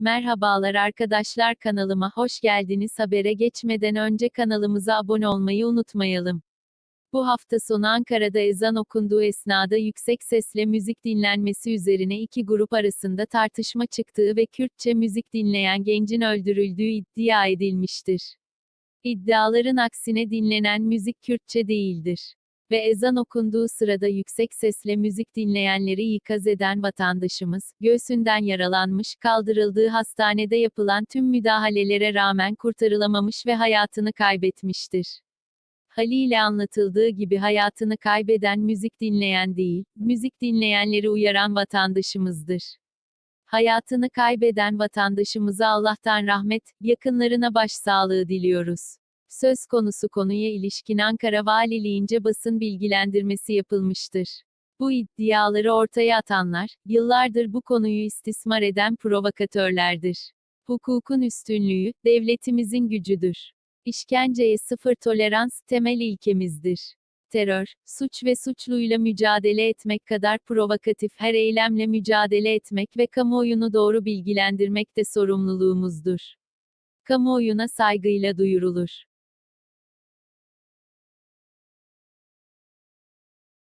Merhabalar arkadaşlar kanalıma hoş geldiniz. Habere geçmeden önce kanalımıza abone olmayı unutmayalım. Bu hafta sonu Ankara'da ezan okunduğu esnada yüksek sesle müzik dinlenmesi üzerine iki grup arasında tartışma çıktığı ve Kürtçe müzik dinleyen gencin öldürüldüğü iddia edilmiştir. İddiaların aksine dinlenen müzik Kürtçe değildir. Ve ezan okunduğu sırada yüksek sesle müzik dinleyenleri ikaz eden vatandaşımız, göğsünden yaralanmış, kaldırıldığı hastanede yapılan tüm müdahalelere rağmen kurtarılamamış ve hayatını kaybetmiştir. Haliyle anlatıldığı gibi hayatını kaybeden müzik dinleyen değil, müzik dinleyenleri uyaran vatandaşımızdır. Hayatını kaybeden vatandaşımıza Allah'tan rahmet, yakınlarına başsağlığı diliyoruz. Söz konusu konuya ilişkin Ankara Valiliğince basın bilgilendirmesi yapılmıştır. Bu iddiaları ortaya atanlar, yıllardır bu konuyu istismar eden provokatörlerdir. Hukukun üstünlüğü, devletimizin gücüdür. İşkenceye sıfır tolerans temel ilkemizdir. Terör, suç ve suçluyla mücadele etmek kadar provokatif her eylemle mücadele etmek ve kamuoyunu doğru bilgilendirmek de sorumluluğumuzdur. Kamuoyuna saygıyla duyurulur.